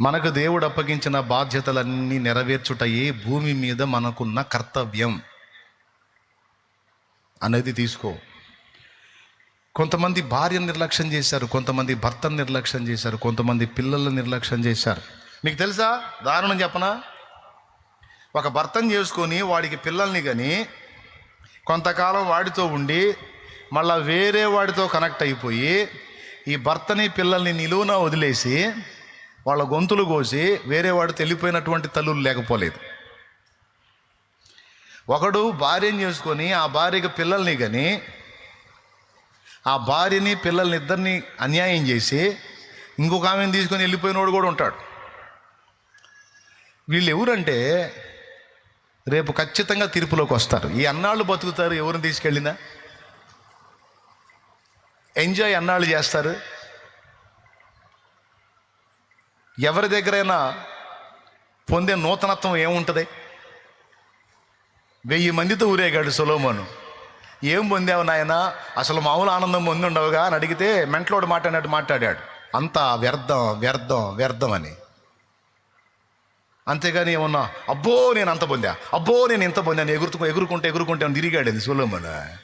మనకు దేవుడు అప్పగించిన బాధ్యతలన్నీ నెరవేర్చుటయే భూమి మీద మనకున్న కర్తవ్యం. అనేది తీసుకో. కొంతమంది భార్య నిర్లక్ష్యం చేశారు కొంతమంది భర్తను నిర్లక్ష్యం చేశారు కొంతమంది పిల్లలను నిర్లక్ష్యం చేశారు. మీకు తెలుసా? దారుణం చెప్పనా? ఒక భర్తను చేసుకొని వాడికి పిల్లల్ని కానీ కొంతకాలం వాడితో ఉండి మళ్ళా వేరే వాడితో కనెక్ట్ అయిపోయి ఈ భర్తని పిల్లల్ని నిలువున వదిలేసి వాళ్ళ గొంతులు కోసి వేరే వాడు తెలిపోయినటువంటి తల్లులు లేకపోలేదు. ఒకడు భార్యను చేసుకొని ఆ భార్యకి పిల్లల్ని కానీ ఆ భార్యని పిల్లల్ని ఇద్దరిని అన్యాయం చేసి ఇంకొక ఆమెను తీసుకొని వెళ్ళిపోయినోడు కూడా ఉంటాడు. వీళ్ళు ఎవరంటే రేపు ఖచ్చితంగా తీర్పులోకి వస్తారు. ఈ అన్నాళ్ళు బతుకుతారు ఎవరిని తీసుకెళ్ళినా? ఎంజాయ్ అన్నాళ్ళు చేస్తారు. ఎవరి దగ్గరైనా పొందే నూతనత్వం ఏముంటుంది? వెయ్యి మందితో ఊరేగాడు సొలోమోను. ఏం పొందావు నాయన? అసలు మామూలు ఆనందం పొంది ఉండవుగా అని అడిగితే మెంట్లోడు మాట్లాడినట్టు మాట్లాడాడు. అంతా వ్యర్థం వ్యర్థం వ్యర్థం అని. అంతేగాని ఏమన్నా అబ్బో నేను అంత పొందా అబ్బో నేను ఇంత పొందాను ఎగురుతూ ఎగురుకుంటే ఎగురుకుంటే తిరిగాడు అది సొలోమోను?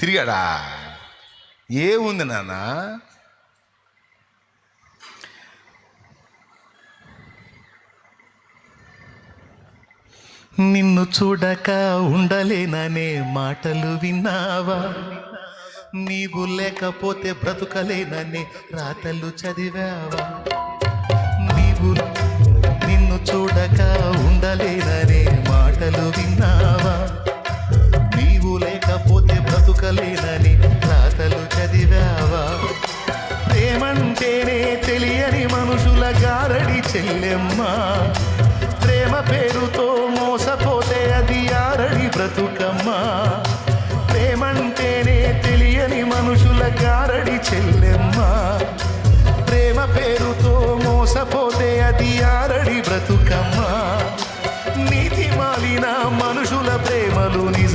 తిరిగాడా? ఏముంది నాన్న నిన్ను చూడక ఉండలేననే మాటలు విన్నావా? నీవు లేకపోతే బ్రతుకలేననే రాతలు చదివావా? నీవు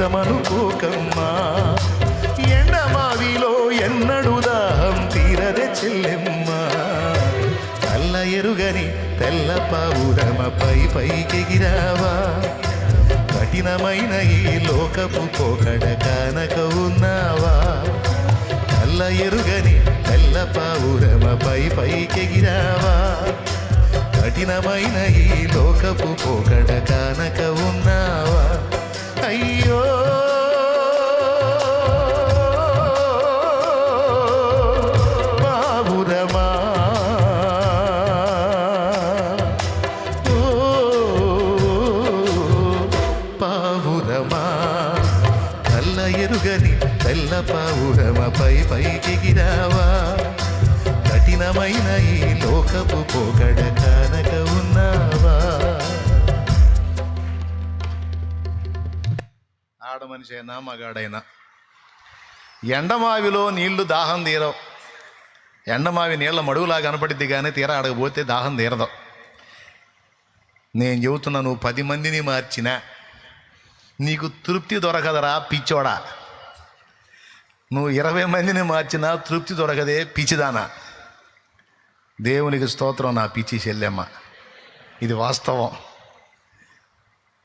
నిజమనుకోకమ్మా. ఎండమావిలో ఎన్నడు దాహం తీరదే చెల్లెమ్మ. కళ్ళ ఎరుగని తెల్ల పావురమపై పైకెగిరావా కఠినమైన ఈ లోకపు పోకడ కానక ఉన్నావా? కళ్ళ ఎరుగని తెల్ల పావురమపై పైకెగిరావా కఠినమైన ఈ లోకపు పోకడ కానక ఉన్నావా? మనిషి అయినా మగాడైనా. ఎండమావిలో నీళ్ళు దాహం తీరవు. ఎండమావి నీళ్ళ మడుగులా కనపడిద్ది కానీ తీర ఆడకపోతే దాహం తీరదు. నేను చెబుతున్నా నువ్వు పది మందిని మార్చినా నీకు తృప్తి దొరకదరా పిచ్చోడా? నువ్వు ఇరవై మందిని మార్చినా తృప్తి దొరకదే పిచ్చిదానా? దేవునికి స్తోత్రం నా పిచ్చి చెల్లెమ్మ. ఇది వాస్తవం.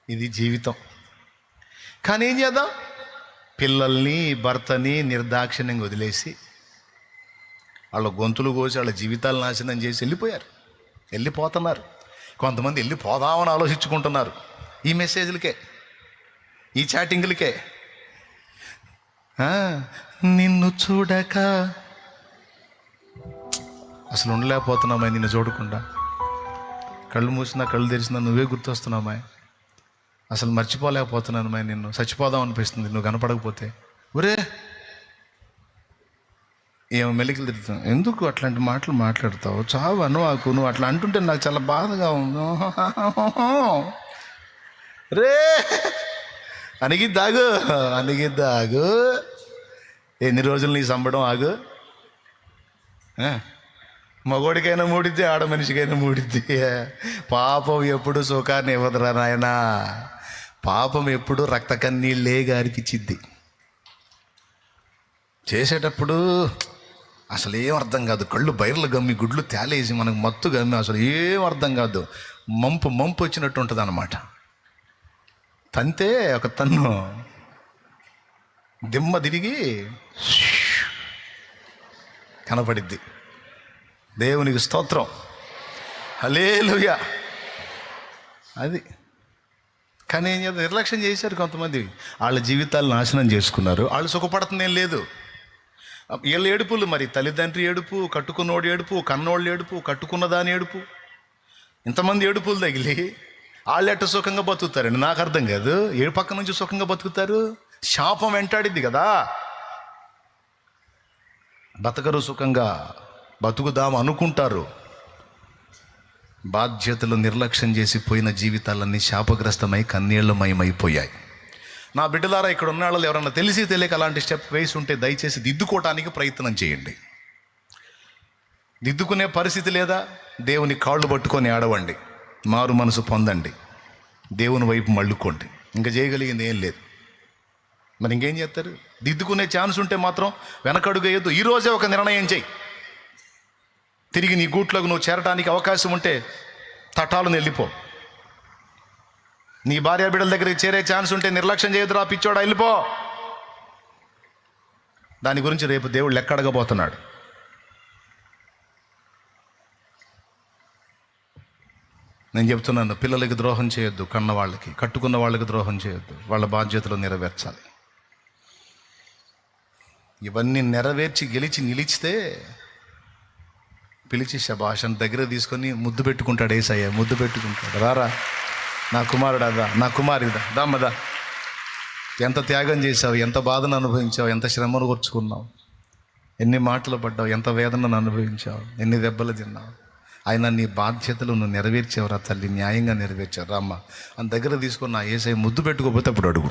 ఇది జీవితం. కానీ ఏం చేద్దాం? పిల్లల్ని భర్తని నిర్దాక్షిణ్యంగా వదిలేసి వాళ్ళ గొంతులు కోసి వాళ్ళ జీవితాలు నాశనం చేసి వెళ్ళిపోయారు. వెళ్ళిపోతున్నారు. కొంతమంది వెళ్ళిపోదామని ఆలోచించుకుంటున్నారు. ఈ మెసేజ్లకే ఈ చాటింగ్లకే. నిన్ను చూడక. అసలు ఉండలేకపోతున్నామా నిన్ను చూడకుండా. కళ్ళు మూసినా కళ్ళు తెరిచినా నువ్వే గుర్తొస్తున్నామా అసలు మర్చిపోలేకపోతున్నాను మా నిన్ను. చచ్చిపోదాం అనిపిస్తుంది. నువ్వు కనపడకపోతే. ఒరే! ఏమో మెలికలు తిరుగుతాం ఎందుకు అట్లాంటి మాటలు మాట్లాడతావు? చావు అనువాకు. నువ్వు అట్లా అంటుంటే నాకు చాలా బాధగా ఉంది. రే అణిగిద్దాగు అణిగిద్దాగు ఎన్ని రోజులు నీ సంబడం ఆగు. మగోడికైనా మూడిద్ది ఆడ మనిషికైనా మూడిద్ది. పాపం ఎప్పుడు సుఖాన్ని ఇవ్వదురా నాయనా. పాపం ఎప్పుడు రక్త కన్నీళ్ళే గారిపిచ్చిద్ది చేసేటప్పుడు అసలు ఏం అర్థం కాదు. కళ్ళు బైర్లు గమ్మి గుడ్లు తేలేసి మనకు మత్తు గమ్మి అసలు ఏం అర్థం కాదు. మంపు మంపు వచ్చినట్టు ఉంటుంది అనమాట తంతే ఒక తన్ను దిమ్మ తిరిగి కనపడిద్ది. దేవునికి స్తోత్రం. హలేలుయా అది కానీ ఏం చేద్దాం? నిర్లక్ష్యం చేశారు కొంతమంది. వాళ్ళ జీవితాలు నాశనం చేసుకున్నారు. వాళ్ళు సుఖపడుతుందేం లేదు. వీళ్ళ ఏడుపులు మరి తల్లిదండ్రి ఏడుపు కట్టుకున్నోడు ఏడుపు కన్నోళ్ళు ఏడుపు కట్టుకున్న దాని ఏడుపు. ఇంతమంది ఏడుపులు తగిలి వాళ్ళు ఎట్ట సుఖంగా బతుకుతారండి. నాకు అర్థం కాదు. ఏ పక్క నుంచి సుఖంగా బతుకుతారు? శాపం వెంటాడిద్ది కదా. బతకరు సుఖంగా. బతుకుదాం అనుకుంటారు. బాధ్యతలు నిర్లక్ష్యం చేసి పోయిన జీవితాలన్నీ శాపగ్రస్తమై కన్నీళ్ళమయమైపోయాయి. నా బిడ్డలారా ఇక్కడ ఉన్న వాళ్ళు ఎవరన్నా తెలిసి తెలియక అలాంటి స్టెప్ వేసి ఉంటే దయచేసి దిద్దుకోవటానికి ప్రయత్నం చేయండి. దిద్దుకునే పరిస్థితి లేదా? దేవుని కాళ్ళు పట్టుకొని ఆడవండి. మారు మనసు పొందండి. దేవుని వైపు మళ్ళుకోండి. ఇంకా చేయగలిగింది ఏం లేదు. మరి ఇంకేం చేస్తారు? దిద్దుకునే ఛాన్స్ ఉంటే మాత్రం వెనకడుగు వేయద్దు. ఈరోజే ఒక నిర్ణయం చేయి. తిరిగి నీ గూట్లోకి నువ్వు చేరడానికి అవకాశం ఉంటే తటాలను వెళ్ళిపో నీ భార్య బిడ్డల దగ్గరికి చేరే ఛాన్స్ ఉంటే నిర్లక్ష్యం చేయదురా పిచ్చోడా వెళ్ళిపో. దాని గురించి రేపు దేవుడు లెక్కడగబోతున్నాడు నేను చెప్తున్నాను పిల్లలకి ద్రోహం చేయొద్దు కన్న వాళ్ళకి కట్టుకున్న వాళ్ళకి ద్రోహం చేయొద్దు వాళ్ళ బాధ్యతలు నెరవేర్చాలి. ఇవన్నీ నెరవేర్చి గెలిచి నిలిచితే పిలిచి శభాషను దగ్గర తీసుకొని ముద్దు పెట్టుకుంటాడు ఏసయ్య ముద్దు పెట్టుకుంటాడు. రారా నా కుమారుడాదా నా కుమారిదా దామ్మదా ఎంత త్యాగం చేశావు ఎంత బాధను అనుభవించావు ఎంత శ్రమను కూర్చుకున్నావు ఎన్ని మాటలు పడ్డావు ఎంత వేదనను అనుభవించావు ఎన్ని దెబ్బలు తిన్నావు. ఆయన నీ బాధ్యతలు నువ్వు నెరవేర్చావురా తల్లి? న్యాయంగా నెరవేర్చావు. రామ్మ అని దగ్గర తీసుకున్న ఏసై ముద్దు పెట్టుకోకపోతే అప్పుడు అడుగు.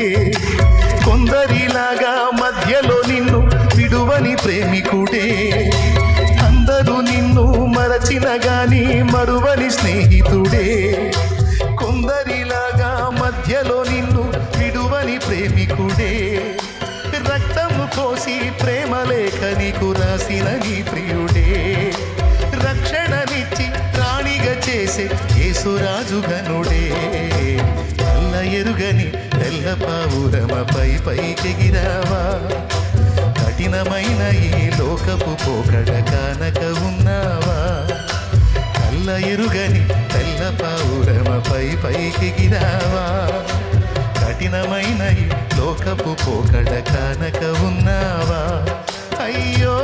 నడువని స్నేహితుడే. కొందరిలాగా మధ్యలో నిన్ను విడువని ప్రేమికుడే. రక్తము కోసి ప్రేమ లేఖ నీకు రాసిన నీ ప్రియుడే. రక్షణనిచ్చి రాణిగా చేసే యేసురాజు గనుడే నల్ల ఎరుగని తెల్ల పావురమపై పైకెగిరావా కఠినమైన ఈ లోకపు పోకడ కానక ఉన్నావా? కల్ల ఇరుగని తెల్ల పౌరమపై పైకి గిరావా? కఠినమైన లోకపు పోకడ కానక ఉన్నావా? అయ్యో!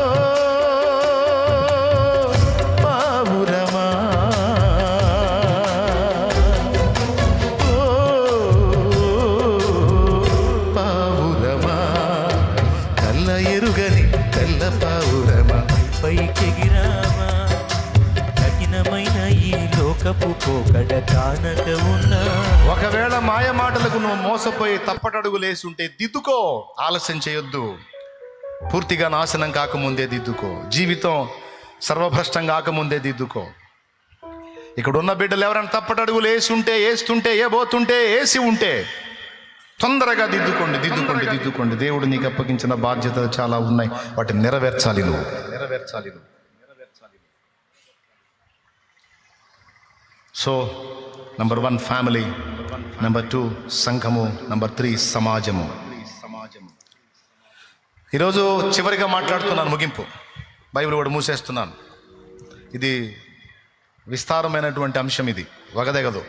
పోకడ కానక ఉన్నా. ఒకవేళ మాయ మాటలకు నువ్వు మోసపోయి తప్పటడుగులేసి ఉంటే దిద్దుకో. ఆలస్యం చేయొద్దు. పూర్తిగా నాశనం కాకముందే దిద్దుకో. జీవితం సర్వభ్రష్టం కాకముందే దిద్దుకో. ఇక్కడ ఉన్న బిడ్డలు ఎవరైనా తప్పటడుగులు వేసి ఉంటే వేస్తుంటే ఏ పోతుంటే వేసి ఉంటే తొందరగా దిద్దుకోండి దిద్దుకోండి దిద్దుకోండి. దేవుడు నీకు అప్పగించిన బాధ్యతలు చాలా ఉన్నాయి. వాటిని నెరవేర్చాలి నువ్వు. నెరవేర్చాలి నువ్వు. So number one family number two సంఘము నెంబర్ త్రీ సమాజము సమాజము ఈరోజు చివరిగా మాట్లాడుతున్నాను ముగింపు. బైబిల్ కూడా మూసేస్తున్నాను. ఇది విస్తారమైనటువంటి అంశం ఇది. వగదగదు.